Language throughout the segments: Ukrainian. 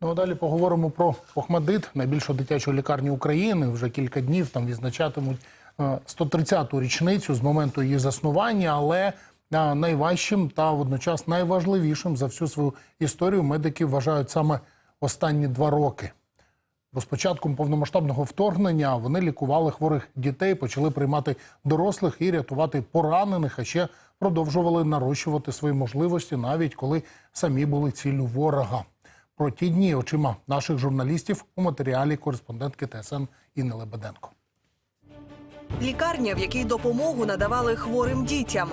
Ну а далі поговоримо про Охмадит, найбільшу дитячу лікарню України. Вже кілька днів там відзначатимуть е, 130-ту річницю з моменту її заснування, але е, найважчим та водночас найважливішим за всю свою історію медики вважають саме останні два роки. Бо з початком повномасштабного вторгнення вони лікували хворих дітей, почали приймати дорослих і рятувати поранених, а ще продовжували нарощувати свої можливості, навіть коли самі були ціллю ворога. Про ті дні очима наших журналістів у матеріалі кореспондентки ТСН Інни Лебеденко. Лікарня, в якій допомогу надавали хворим дітям.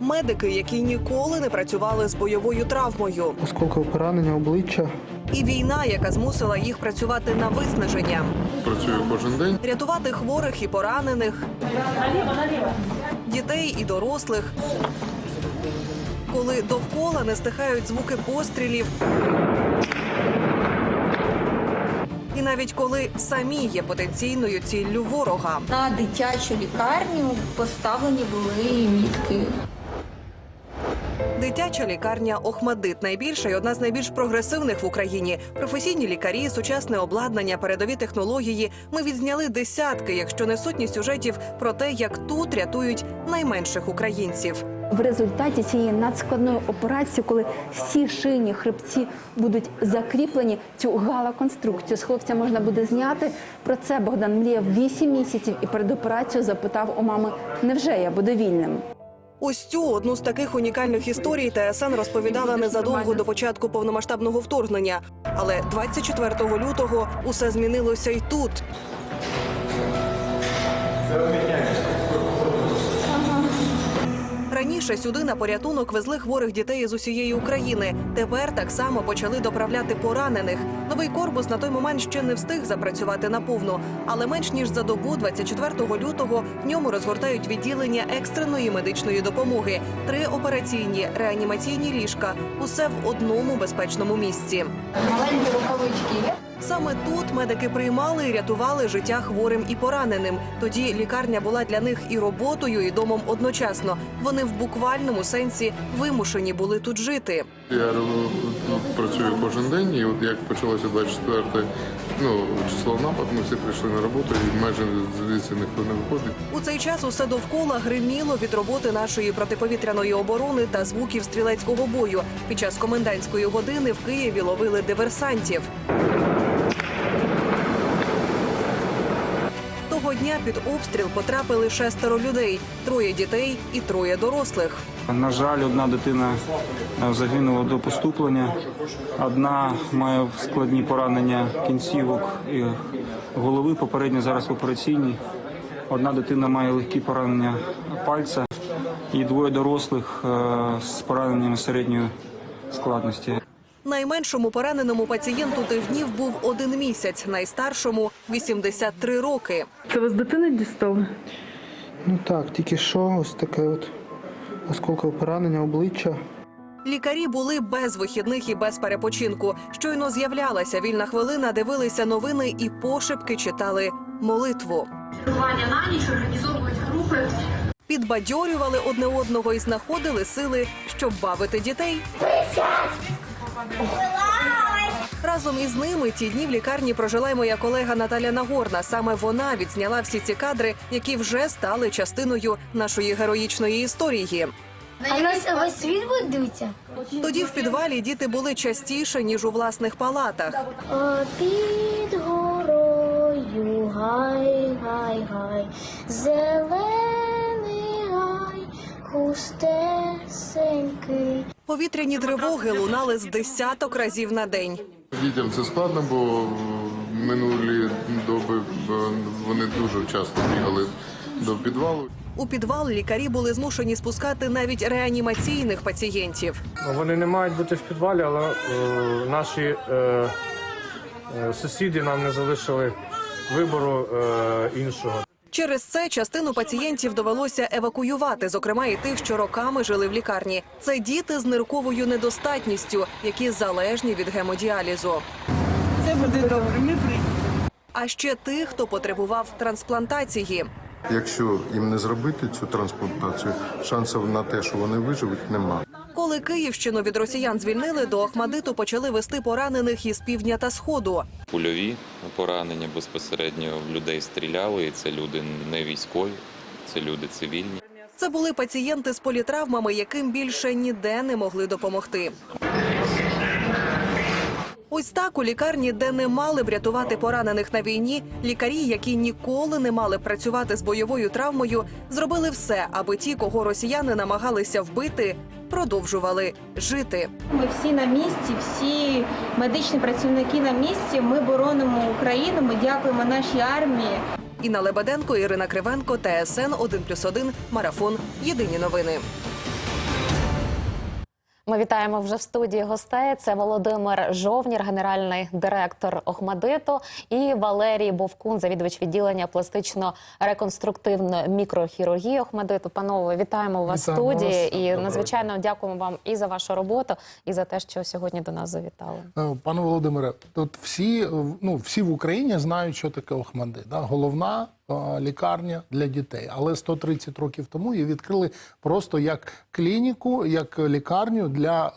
Медики, які ніколи не працювали з бойовою травмою, Осколкове поранення обличчя. і війна, яка змусила їх працювати на виснаження, Працюю кожен день. рятувати хворих і поранених, дітей і дорослих. Коли довкола не стихають звуки пострілів. І навіть коли самі є потенційною ціллю ворога. На дитячу лікарню поставлені були мітки. Дитяча лікарня Охмадит найбільша і одна з найбільш прогресивних в Україні. Професійні лікарі, сучасне обладнання, передові технології. Ми відзняли десятки, якщо не сотні сюжетів про те, як тут рятують найменших українців. В результаті цієї надскладної операції, коли всі шийні хребці будуть закріплені, цю галаконструкцію з хлопця можна буде зняти. Про це Богдан мріяв 8 місяців і перед операцією запитав у мами: невже я буду вільним? Ось цю одну з таких унікальних історій ТСН розповідала незадовго до початку повномасштабного вторгнення. Але 24 лютого усе змінилося й тут. Раніше сюди на порятунок везли хворих дітей з усієї України. Тепер так само почали доправляти поранених. Новий корпус на той момент ще не встиг запрацювати наповну. Але менш ніж за добу, 24 лютого, в ньому розгортають відділення екстреної медичної допомоги, три операційні реанімаційні ліжка. Усе в одному безпечному місці. Маленькі рукавички. Саме тут медики приймали і рятували життя хворим і пораненим. Тоді лікарня була для них і роботою, і домом одночасно. Вони в буквальному сенсі вимушені були тут жити. Я е, працюю кожен день, і от як почалося 24 ну, число напад, ми всі прийшли на роботу і майже звідси ніхто не виходить. У цей час усе довкола гриміло від роботи нашої протиповітряної оборони та звуків стрілецького бою. Під час комендантської години в Києві ловили диверсантів. Дня під обстріл потрапили шестеро людей: троє дітей і троє дорослих. На жаль, одна дитина е, загинула до поступлення, одна має складні поранення кінцівок і голови. Попередньо зараз в операційній. Одна дитина має легкі поранення пальця, і двоє дорослих е, з пораненнями середньої складності. Найменшому пораненому пацієнту тих днів був один місяць, найстаршому 83 роки. Це ви з дитини дістали? Ну так, тільки що ось таке от осколкове поранення обличчя. Лікарі були без вихідних і без перепочинку. Щойно з'являлася вільна хвилина, дивилися новини і пошепки читали молитву. Чергування на ніч організовують групи. Підбадьорювали одне одного і знаходили сили, щоб бавити дітей. Разом із ними ті дні в лікарні прожила й моя колега Наталя Нагорна. Саме вона відзняла всі ці кадри, які вже стали частиною нашої героїчної історії. А нас весь світ буде дивитися? Тоді в підвалі діти були частіше ніж у власних палатах. А під горою гай, гай, гай, зелений гай, густесенький. Повітряні тривоги лунали з десяток разів на день. Дітям це складно, бо минулі доби е, вони дуже часто бігали до підвалу. У підвал лікарі були змушені спускати навіть реанімаційних пацієнтів. Ну, Вони не мають бути в підвалі, але е, наші е, е, сусіди нам не залишили вибору е, іншого. Через це частину пацієнтів довелося евакуювати, зокрема і тих, що роками жили в лікарні. Це діти з нирковою недостатністю, які залежні від гемодіалізу. Це буде добре. Ми А ще тих, хто потребував трансплантації. Якщо їм не зробити цю трансплантацію, шансів на те, що вони виживуть, нема. Коли Київщину від росіян звільнили, до Охмадиту почали вести поранених із півдня та сходу. Кульові поранення безпосередньо в людей стріляли, і це люди не військові, це люди цивільні. Це були пацієнти з політравмами, яким більше ніде не могли допомогти. Ось так у лікарні, де не мали б рятувати поранених на війні, лікарі, які ніколи не мали працювати з бойовою травмою, зробили все, аби ті, кого росіяни намагалися вбити, продовжували жити. Ми всі на місці, всі медичні працівники на місці. Ми боронимо Україну. Ми дякуємо нашій армії. Інна Лебеденко, Ірина Кривенко, ТСН 1+,1, Марафон. Єдині новини. Ми вітаємо вже в студії гостей. Це Володимир Жовнір, генеральний директор Охмадиту, і Валерій Бовкун, завідувач відділення пластично-реконструктивної мікрохірургії Охмадиту. Панове, вітаємо вас в студії вас. і Доброго надзвичайно дякуємо вам і за вашу роботу, і за те, що сьогодні до нас завітали. Е, Пане Володимире, тут всі, е, ну, всі в Україні знають, що таке Охмадит. Да? Головна лікарня для дітей. Але 130 років тому її відкрили просто як клініку, як лікарню для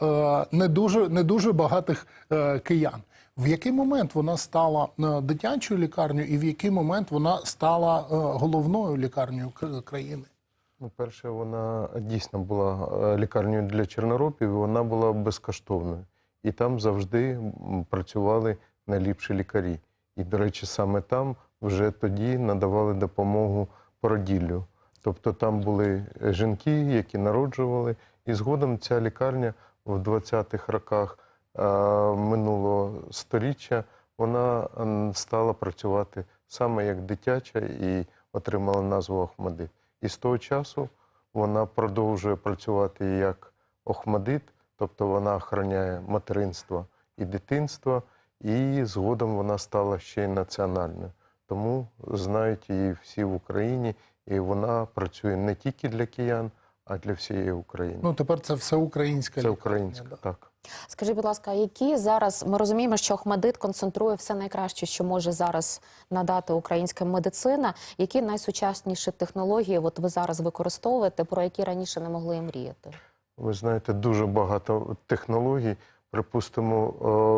е, не, дуже, не дуже багатих е, киян. В який момент вона стала е, дитячою лікарнею і в який момент вона стала е, головною лікарнею кра- країни? Ну, перше, вона дійсно була е, лікарнею для чорноробів, вона була безкоштовною. І там завжди працювали найліпші лікарі. І, до речі, саме там вже тоді надавали допомогу породіллю. Тобто там були е, жінки, які народжували, і згодом ця лікарня в 20-х роках е, минулого сторіччя вона стала працювати саме як дитяча і отримала назву Ахмадит. І з того часу вона продовжує працювати як Охмадит, тобто вона охороняє материнство і дитинство, і згодом вона стала ще й національною. Тому знають її всі в Україні, і вона працює не тільки для киян, а для всієї України. Ну тепер це все українська Це українська, да. так. Скажіть, будь ласка, які зараз ми розуміємо, що Охмадит концентрує все найкраще, що може зараз надати українська медицина. Які найсучасніші технології от ви зараз використовуєте, про які раніше не могли і мріяти? Ви знаєте, дуже багато технологій. Припустимо,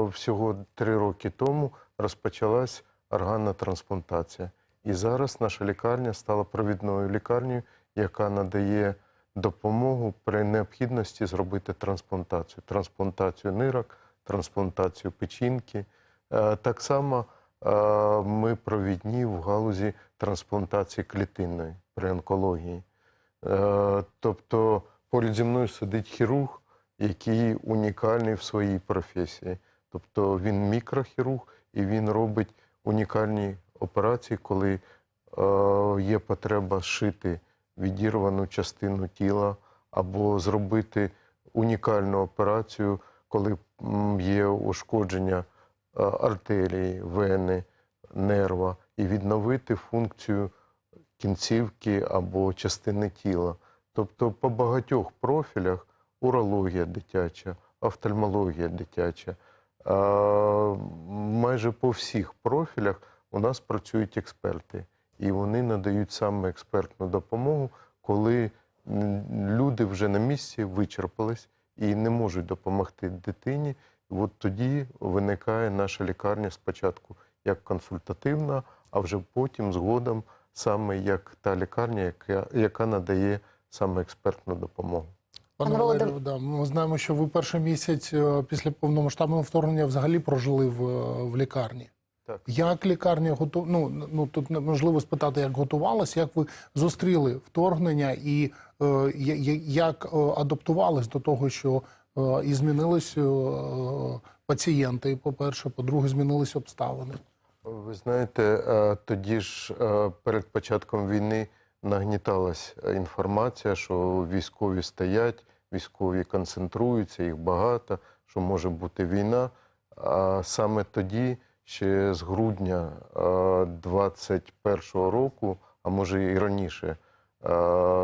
е, всього три роки тому розпочалась органна трансплантація. І зараз наша лікарня стала провідною лікарнею, яка надає допомогу при необхідності зробити трансплантацію. Трансплантацію нирок, трансплантацію печінки. Е, Так само е, ми провідні в галузі трансплантації клітинної при онкології. Е, Тобто поряд зі мною сидить хірург, який унікальний в своїй професії. Тобто він мікрохірург і він робить унікальні операції, коли е, є потреба шити відірвану частину тіла або зробити унікальну операцію, коли є ушкодження е, артерії, вени, нерва, і відновити функцію кінцівки або частини тіла. Тобто по багатьох профілях урологія дитяча, офтальмологія дитяча. Майже по всіх профілях у нас працюють експерти, і вони надають саме експертну допомогу, коли люди вже на місці вичерпались і не можуть допомогти дитині. От тоді виникає наша лікарня спочатку як консультативна, а вже потім згодом саме як та лікарня, яка, яка надає саме експертну допомогу. Пане Валерію, да, ми знаємо, що ви перший місяць е, після повномасштабного вторгнення взагалі прожили в, е, в лікарні. Так. Як лікарня готу... ну, ну тут неможливо спитати, як готувалась, як ви зустріли вторгнення і е, як е, адаптувались до того, що е, і змінились е, пацієнти, по-перше, по-друге, змінились обставини. Ви знаєте, тоді ж перед початком війни нагніталась інформація, що військові стоять, військові концентруються, їх багато, що може бути війна. А саме тоді, ще з грудня 21-го року, а може і раніше, е,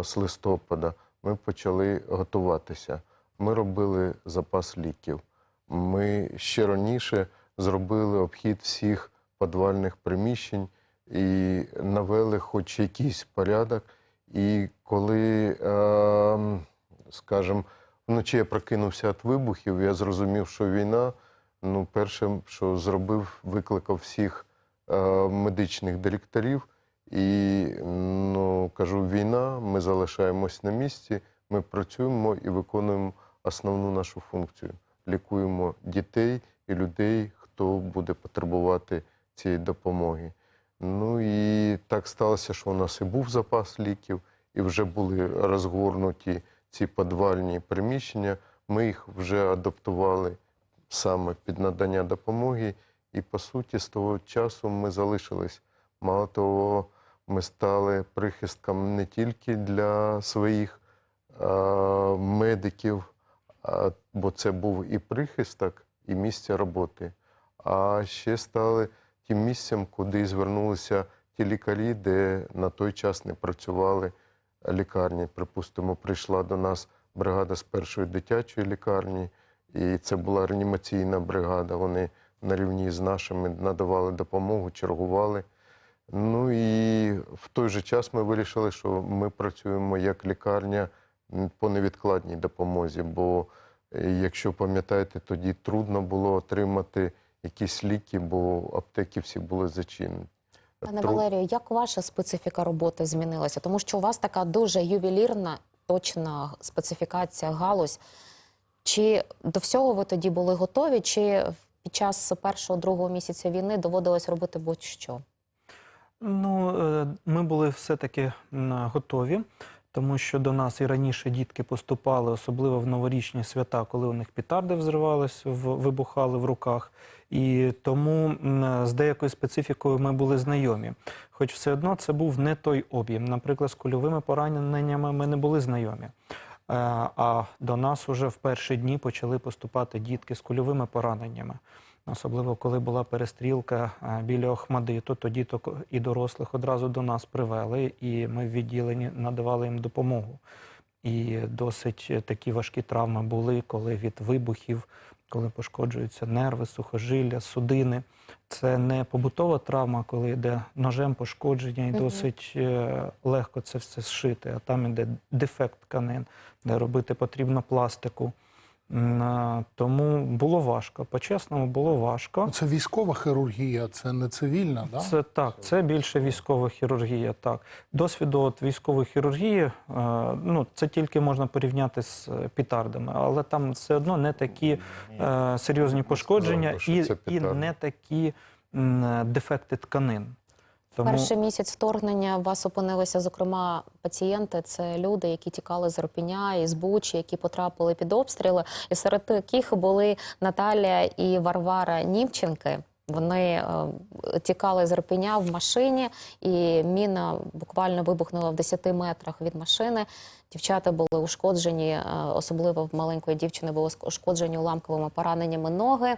з листопада, ми почали готуватися. Ми робили запас ліків. Ми ще раніше зробили обхід всіх подвальних приміщень і навели хоч якийсь порядок. І коли, е, скажімо, вночі я прокинувся від вибухів, я зрозумів, що війна. Ну, перше, що зробив, викликав всіх е, медичних директорів і ну, кажу, війна, ми залишаємось на місці, ми працюємо і виконуємо основну нашу функцію. Лікуємо дітей і людей, хто буде потребувати цієї допомоги. Ну і так сталося, що у нас і був запас ліків, і вже були розгорнуті ці підвальні приміщення. Ми їх вже адаптували саме під надання допомоги. І по суті, з того часу ми залишились. Мало того, ми стали прихистком не тільки для своїх е, медиків, а, бо це був і прихисток, і місце роботи. А ще стали тим місцем, куди звернулися ті лікарі, де на той час не працювали лікарні. Припустимо, прийшла до нас бригада з першої дитячої лікарні, і це була реанімаційна бригада. Вони на рівні з нашими надавали допомогу, чергували. Ну і в той же час ми вирішили, що ми працюємо як лікарня по невідкладній допомозі. Бо, е, якщо пам'ятаєте, тоді трудно було отримати якісь ліки, бо аптеки всі були зачинені. Пане Тру- Валерію, як ваша специфіка роботи змінилася? Тому що у вас така дуже ювелірна, точна специфікація, галузь. Чи до всього ви тоді були готові, чи під час першого другого місяця війни доводилось робити будь-що? Ну, е, ми були все-таки готові, тому що до нас і раніше дітки поступали, особливо в новорічні свята, коли у них петарди взривались, в- вибухали в руках. І тому з деякою специфікою ми були знайомі. Хоч все одно це був не той об'єм. Наприклад, з кульовими пораненнями ми не були знайомі. Е, А до нас уже в перші дні почали поступати дітки з кульовими пораненнями. Особливо коли була перестрілка е, біля Охмадиту, то діток і дорослих одразу до нас привели, і ми в відділенні надавали їм допомогу. І досить такі важкі травми були, коли від вибухів, коли пошкоджуються нерви, сухожилля, судини. Це не побутова травма, коли йде ножем пошкодження, і досить е, легко це все зшити. А там іде дефект тканин, де робити потрібно пластику. Тому було важко. По-чесному, було важко. Ну, Це військова хірургія, це не цивільна, да? Це так, це більше військова хірургія. Так, досвіду от військової хірургії, е, ну це тільки можна порівняти з е, петардами, але там все одно не такі е, серйозні пошкодження і, і не такі дефекти тканин. Тому Перший місяць вторгнення у вас опинилися, зокрема, пацієнти. Це люди, які тікали з Ропіня і з Бучі, які потрапили під обстріли. І серед яких були Наталія і Варвара Німченки. Вони е, тікали з Ропіня в машині, і міна буквально вибухнула в 10 метрах від машини. Дівчата були ушкоджені, е, особливо в маленької дівчини були ушкоджені уламковими пораненнями ноги.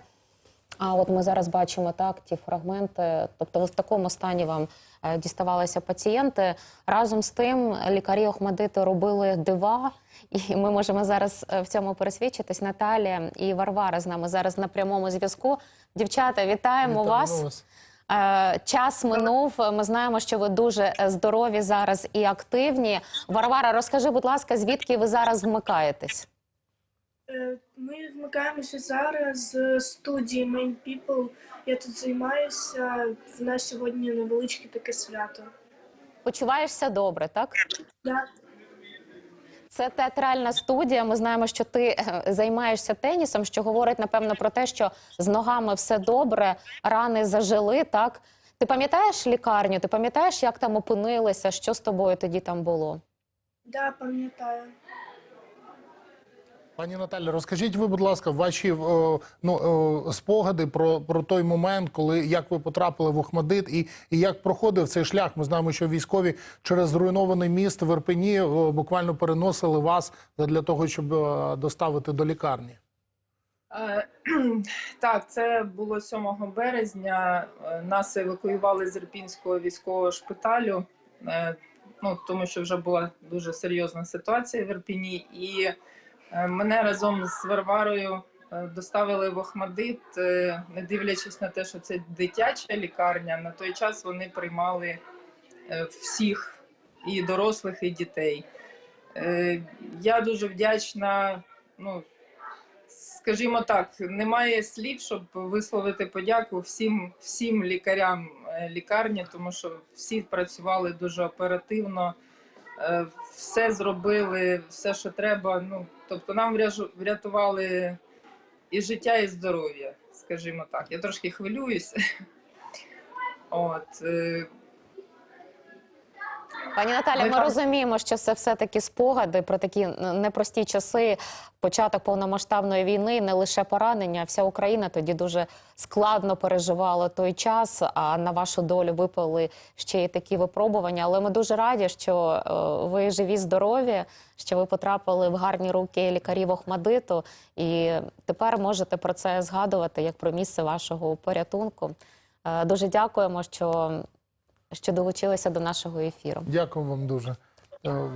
А от ми зараз бачимо так ті фрагменти. Тобто, в такому стані вам е, діставалися пацієнти. Разом з тим, лікарі Охмадити робили дива, і ми можемо зараз е, в цьому пересвідчитись. Наталія і Варвара з нами зараз на прямому зв'язку. Дівчата, вітаємо, вас. Е, Час минув. Ми знаємо, що ви дуже здорові зараз і активні. Варвара, розкажи, будь ласка, звідки ви зараз вмикаєтесь? Е, Ми вмикаємося зараз з студії Main People. Я тут займаюся. В нас сьогодні невеличке таке свято. Почуваєшся добре, так? Так. Це театральна студія. Ми знаємо, що ти е, займаєшся тенісом, що говорить напевно про те, що з ногами все добре, рани зажили. Так ти пам'ятаєш лікарню? Ти пам'ятаєш, як там опинилися? Що з тобою тоді там було? Да, пам'ятаю. Пані Наталі, розкажіть ви, будь ласка, ваші о, ну, о, спогади про, про той момент, коли як ви потрапили в Охмадит і, і як проходив цей шлях. Ми знаємо, що військові через зруйнований міст в Ірпені о, буквально переносили вас для того, щоб доставити до лікарні. Е, Так, це було 7 березня. Е, Нас евакуювали з Ірпінського військового шпиталю, е, ну, тому що вже була дуже серйозна ситуація в Ірпіні. І е, мене разом з Варварою е, доставили в Охмадит, е, не дивлячись на те, що це дитяча лікарня. На той час вони приймали е, всіх і дорослих, і дітей. Е, Я дуже вдячна ну, скажімо так, немає слів, щоб висловити подяку всім, всім лікарям е, лікарні, тому що всі працювали дуже оперативно, е, все зробили, все, що треба. Ну, тобто нам врятували і життя, і здоров'я, скажімо так. Я трошки хвилююся. От, е, Пані Наталя, Ми ми розуміємо, що це все-таки спогади про такі непрості часи, початок повномасштабної війни, не лише поранення. Вся Україна тоді дуже складно переживала той час. А на вашу долю випали ще й такі випробування. Але ми дуже раді, що е, ви живі, здорові, що ви потрапили в гарні руки лікарів Охмадиту, і тепер можете про це згадувати як про місце вашого порятунку. Е, Дуже дякуємо, що, що долучилися до нашого ефіру. Дякую вам дуже. Е,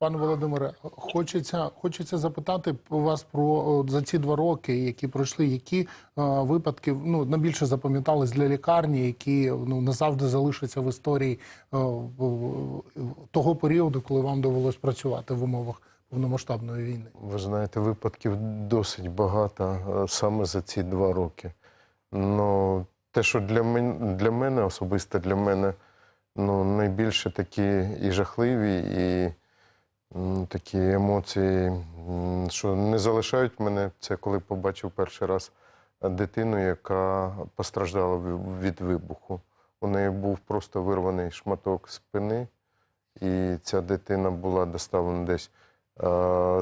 Пане Володимире, хочеться, хочеться запитати у вас про за ці два роки, які пройшли, які е, випадки ну, найбільше запам'ятались для лікарні, які ну, назавжди залишаться в історії е, в- в- того періоду, коли вам довелось працювати в умовах повномасштабної війни. Ви знаєте, випадків досить багато е, саме за ці два роки. Ну, те, що для мене, для мене особисто для мене, ну, найбільше такі і жахливі, і м, такі емоції, що не залишають мене, це коли побачив перший раз дитину, яка постраждала від вибуху. У неї був просто вирваний шматок спини, і ця дитина була доставлена десь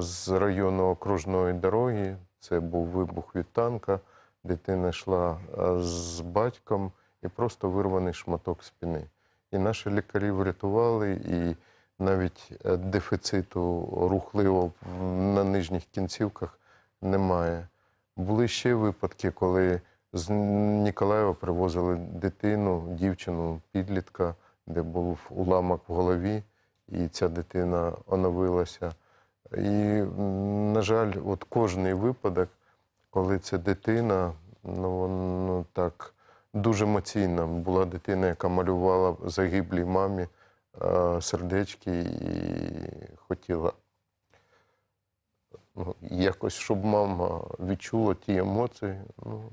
з району окружної дороги. Це був вибух від танка. Дитина йшла е, з батьком і просто вирваний шматок спини. І наші лікарі врятували, і навіть е, дефіциту рухливо на нижніх кінцівках немає. Були ще випадки, коли з Ніколаєва привозили дитину, дівчину, підлітка, де був уламок в голові, і ця дитина оновилася. І, на жаль, от кожний випадок, коли це дитина, ну, ну так дуже емоційна. Була дитина, яка малювала загиблій мамі е, сердечки і хотіла ну, якось, щоб мама відчула ті емоції. Ну,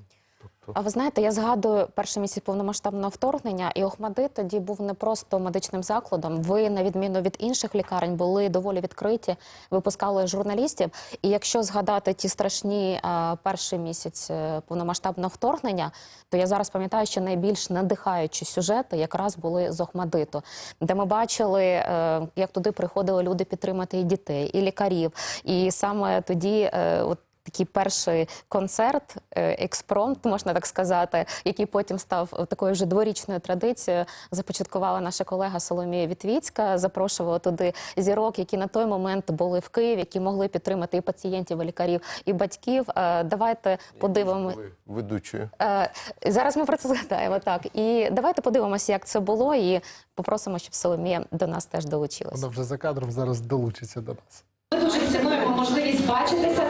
А ви знаєте, я згадую перший місяць повномасштабного вторгнення, і Охмадит тоді був не просто медичним закладом. Ви, на відміну від інших лікарень, були доволі відкриті, випускали журналістів. І якщо згадати ті страшні е, перший місяць е, повномасштабного вторгнення, то я зараз пам'ятаю, що найбільш надихаючі сюжети якраз були з Охмадиту, де ми бачили, е, як туди приходили люди підтримати і дітей, і лікарів. І саме тоді, от такий перший концерт, е, експромт, можна так сказати, який потім став такою вже дворічною традицією. Започаткувала наша колега Соломія Вітвіцька, запрошувала туди зірок, які на той момент були в Києві, які могли підтримати і пацієнтів, і лікарів, і батьків. Е, Давайте подивимося. ведучою. Е, Зараз ми про це згадаємо. Так і давайте подивимося, як це було, і попросимо, щоб Соломія до нас теж долучилася. Вона вже за кадром зараз долучиться до нас. Ми дуже цінуємо можливість бачитися.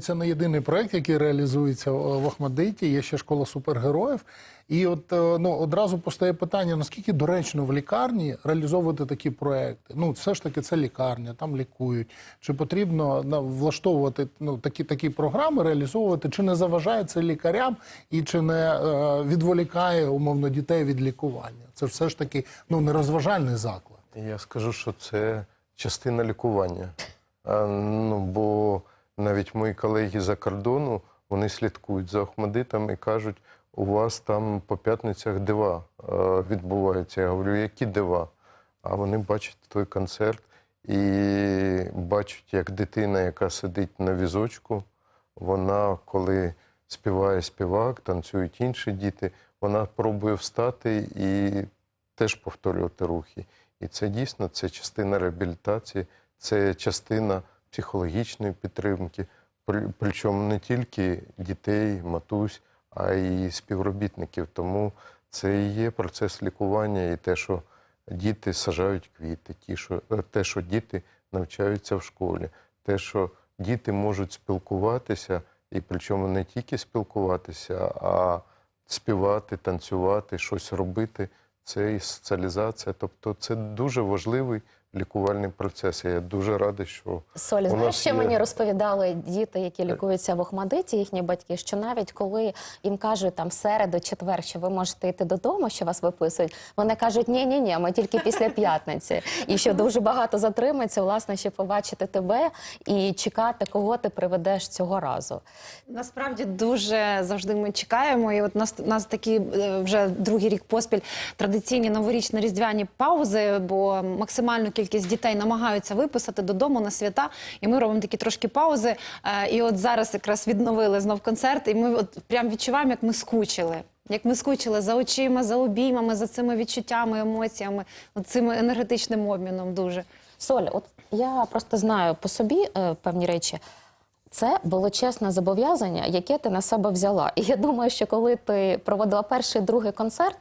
Це не єдиний проект, який реалізується е, в Охмадиті. Є ще школа супергероїв. І от е, ну одразу постає питання: наскільки доречно в лікарні реалізовувати такі проекти? Ну, все ж таки, це лікарня, там лікують. Чи потрібно влаштовувати ну такі такі програми, реалізовувати, чи не заважає це лікарям і чи не е, відволікає умовно дітей від лікування? Це все ж таки ну не розважальний заклад. Я скажу, що це частина лікування. Ну, бо навіть мої колеги за кордону вони слідкують за Охмадитом і кажуть, у вас там по п'ятницях дива е, відбуваються. Я говорю, які дива? А вони бачать той концерт і бачать, як дитина, яка сидить на візочку, вона, коли співає співак, танцюють інші діти, вона пробує встати і теж повторювати рухи. І це дійсно це частина реабілітації, це частина психологічної підтримки, при- причому не тільки дітей, матусь, а й співробітників. Тому це і є процес лікування, і те, що діти сажають квіти, ті, що, е, те, що діти навчаються в школі, те, що діти можуть спілкуватися, і причому не тільки спілкуватися, а співати, танцювати, щось робити. Це і соціалізація. Тобто це дуже важливий лікувальний процес. Я дуже радий, що Солі, у знаєш, що є- мені розповідали діти, які лікуються в Охмадиті, їхні батьки, що навіть коли їм кажуть там середу, четвер, що ви можете йти додому, що вас виписують, вони кажуть, ні, ні, ні, ми тільки після п'ятниці. І що дуже багато затримається, власне, щоб побачити тебе і чекати, кого ти приведеш цього разу. Насправді дуже завжди ми чекаємо. І от нас нас такі е, вже другий рік поспіль традиційні новорічно-різдвяні паузи, бо максимальну кількість дітей намагаються виписати додому на свята. І ми робимо такі трошки паузи. Е, І от зараз якраз відновили знов концерт, і ми от прям відчуваємо, як ми скучили. Як ми скучили за очима, за обіймами, за цими відчуттями, емоціями, цим енергетичним обміном дуже. Соль, от я просто знаю по собі е, певні речі. Це величезне зобов'язання, яке ти на себе взяла. І я думаю, що коли ти проводила перший другий концерт.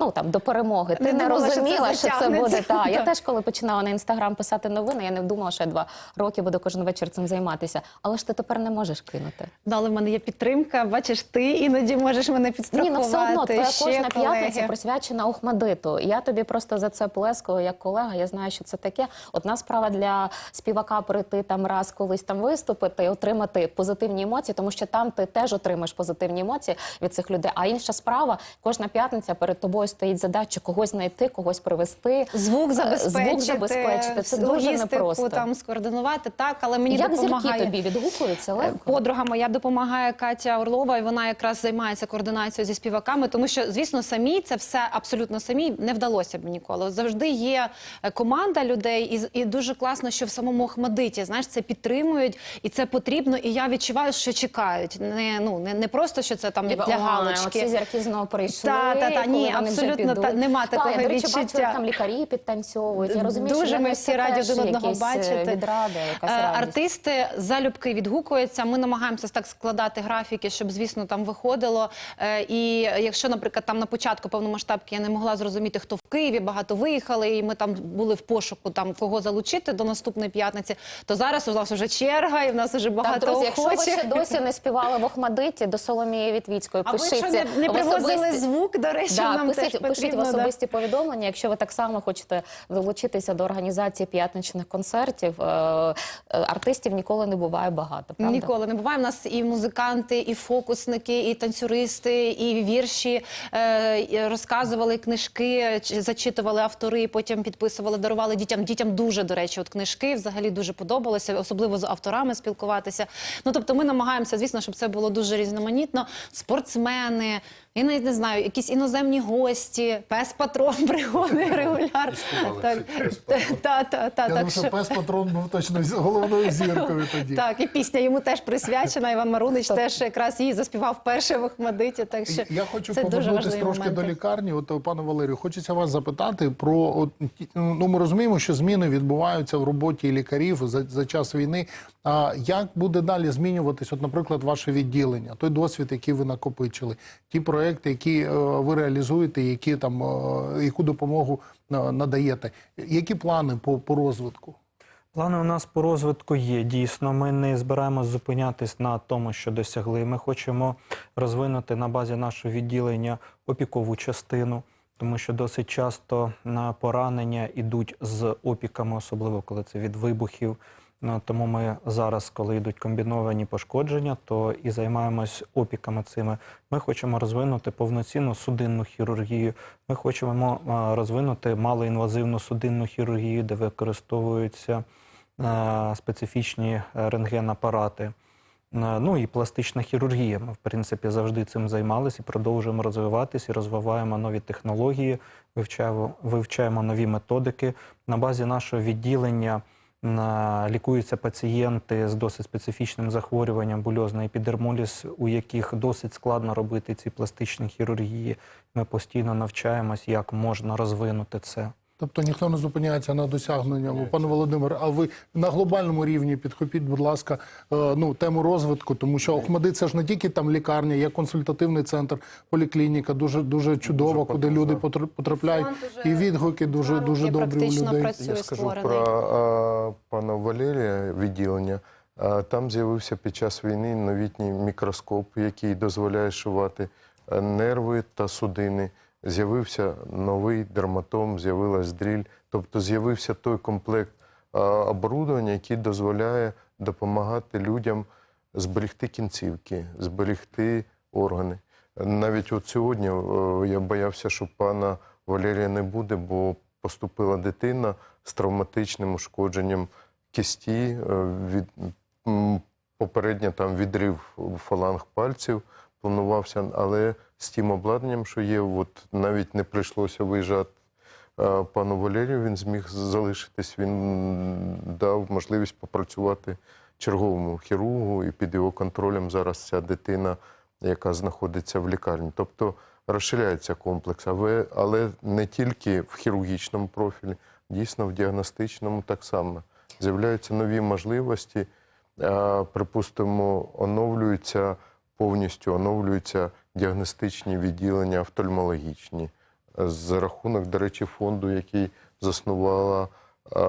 Ну там до перемоги. Ти Не не, думала, що це розуміла, що це, буде. Та я теж, коли починала на інстаграм писати новини, я не думала, що я два роки буду кожен вечір цим займатися. Але ж ти тепер не можеш кинути. Ну, але в мене є підтримка. Бачиш, ти іноді можеш мене Ні, підстрахувати. ну все одно твоя ще кожна п'ятниця присвячена Охмадиту. Я тобі просто за це плескаю як колега. Я знаю, що це таке. Одна справа для співака прийти там раз колись там виступити і отримати позитивні емоції, тому що там ти теж отримаєш позитивні емоції від цих людей. А інша справа, кожна п'ятниця перед тобою стоїть задача когось знайти, когось привезти, Звук е, забезпечити, звук забезпечити. Це дуже непросто. там скоординувати. Так, але мені Як допомагає. тобі відгукуються легко? Подруга моя допомагає Катя Орлова, і вона якраз займається координацією зі співаками, тому що, звісно, самі це все абсолютно самі не вдалося б ніколи. Завжди є е, команда людей, і, і дуже класно, що в самому Охмадиті знаєш, це підтримують, і це потрібно. І я відчуваю, що чекають. Не ну не, не просто що це там Ніби, для «Ой, галочки. Оці зірки знову прийшли. Та, та, та, ні, вже абсолютно та, нема Та, такого я, до речі, відчуття. бачила, там лікарі підтанцьовують. Я розумію, Дуже що ми всі раді теж один одного е, бачити. відрада, якась Е. Артисти залюбки відгукуються. Ми намагаємося так складати графіки, щоб, звісно, там виходило. Е, І якщо, наприклад, там на початку повномасштабки я не могла зрозуміти, хто в Києві, багато виїхали, і ми там були в пошуку, там кого залучити до наступної п'ятниці, то зараз у нас вже черга, і в нас вже багато Так, друзі, якщо ви ще досі не співали в Охмадиті до Соломії Вітвіцької, А ви що, не- не привозили звук, до речі, да, нам пишіть, пишіть в потрібно, да. особисті повідомлення, якщо ви так само хочете долучитися до організації п'ятничних концертів. Е, е, Артистів ніколи не буває багато. Правда? Ніколи не буває. У нас і музиканти, і фокусники, і танцюристи, і вірші е, розказували книжки, зачитували автори, потім підписували, дарували дітям. Дітям дуже, до речі, от книжки взагалі дуже подобалося, особливо з авторами спілкуватися. Ну тобто, ми намагаємося, звісно, щоб це було дуже різноманітно. Спортсмени. Я навіть не знаю, якісь іноземні гості, пес патрон приходить регулярно. Так, та, та, та, Я так думаю, що пес патрон був точно з- головною зіркою тоді. так, і пісня йому теж присвячена. Іван Марунич теж якраз її заспівав вперше в Охмадиті. Так що Я хочу повернутися трошки моменти. до лікарні. От пане Валерію, хочеться вас запитати про от, ті- ну ми розуміємо, що зміни відбуваються в роботі лікарів за, за час війни. А як буде далі змінюватись, от, наприклад, ваше відділення, той досвід, який ви накопичили, ті проекти, які е, ви реалізуєте, які там е, яку допомогу е, надаєте? Які плани по, по розвитку? Плани у нас по розвитку є. Дійсно, ми не збираємось зупинятись на тому, що досягли. Ми хочемо розвинути на базі нашого відділення опікову частину, тому що досить часто на поранення йдуть з опіками, особливо коли це від вибухів. Ну, Тому ми зараз, коли йдуть комбіновані пошкодження, то і займаємось опіками цими. Ми хочемо розвинути повноцінну судинну хірургію. Ми хочемо розвинути малоінвазивну судинну хірургію, де використовуються специфічні е, рентгенапарати. Е, Ну і пластична хірургія. Ми, в принципі, завжди цим займалися і продовжуємо розвиватись і розвиваємо нові технології, вивчаємо, вивчаємо нові методики. На базі нашого відділення лікуються пацієнти з досить специфічним захворюванням бульозна епідермоліз, у яких досить складно робити ці пластичні хірургії. Ми постійно навчаємось, як можна розвинути це. Тобто ніхто не зупиняється на досягненням. Пане Володимир, а ви на глобальному рівні підхопіть, будь ласка, е, ну тему розвитку, тому що Охмадит це ж не тільки там лікарня, є консультативний центр, поліклініка, дуже дуже чудова, куди люди потр- потрапляють, і відгуки дуже дуже добрі у людей. Я скажу про а, пана Валерія відділення. А, там з'явився під час війни новітній мікроскоп, який дозволяє шивати е, нерви та судини. З'явився новий дерматом, з'явилась дріль. Тобто з'явився той комплект а, оборудовання, який дозволяє допомагати людям зберегти кінцівки, зберегти органи. Навіть от сьогодні е, я боявся, що пана Валерія не буде, бо поступила дитина з травматичним ушкодженням кісті, е, від, попередньо там відрив фаланг пальців планувався, але з тим обладнанням, що є, от навіть не прийшлося виїжджати е, пану Валерію, він зміг залишитись, він дав можливість попрацювати черговому хірургу, і під його контролем зараз ця дитина, яка знаходиться в лікарні. Тобто розширяється комплекс, але, не тільки в хірургічному профілі, дійсно в діагностичному так само. З'являються нові можливості, е, припустимо, оновлюються повністю оновлюються діагностичні відділення офтальмологічні за рахунок, до речі, фонду, який заснувала е,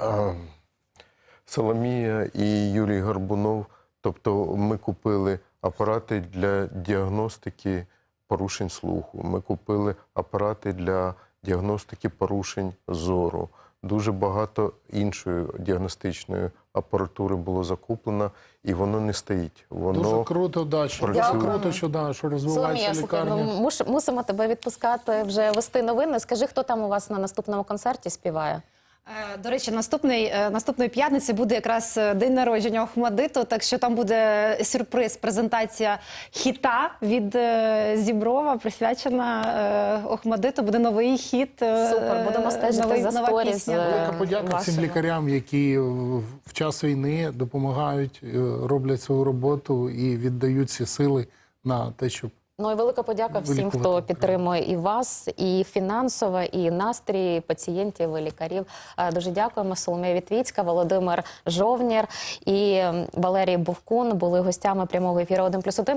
е, Соломія і Юрій Горбунов. Тобто ми купили апарати для діагностики порушень слуху. Ми купили апарати для діагностики порушень зору. Дуже багато іншої діагностичної апаратури було закуплено, і воно не стоїть. Воно Дуже круто, да, що працює. дуже круто, що да, що розвивається Соломія, лікарня. ну, муш- мусимо тебе відпускати вже вести новини. Скажи, хто там у вас на наступному концерті співає? Е, До речі, наступний, е, наступної п'ятниці буде якраз е, день народження Охмадиту, так що там буде сюрприз, презентація хіта від Зіброва, присвячена Охмадиту. Буде новий хіт. Супер, будемо стежити новий- за нова сторіс, пісня. Велика подяка всім лікарям, які в час війни допомагають, роблять свою роботу і віддають ці сили на те, щоб Ну і велика подяка всім, хто підтримує і вас, і фінансово, і настрій пацієнтів, і лікарів. Е, Дуже дякуємо. Соломія Вітвіцька, Володимир Жовнір і Валерій Бовкун були гостями прямого ефіру «1 плюс 1».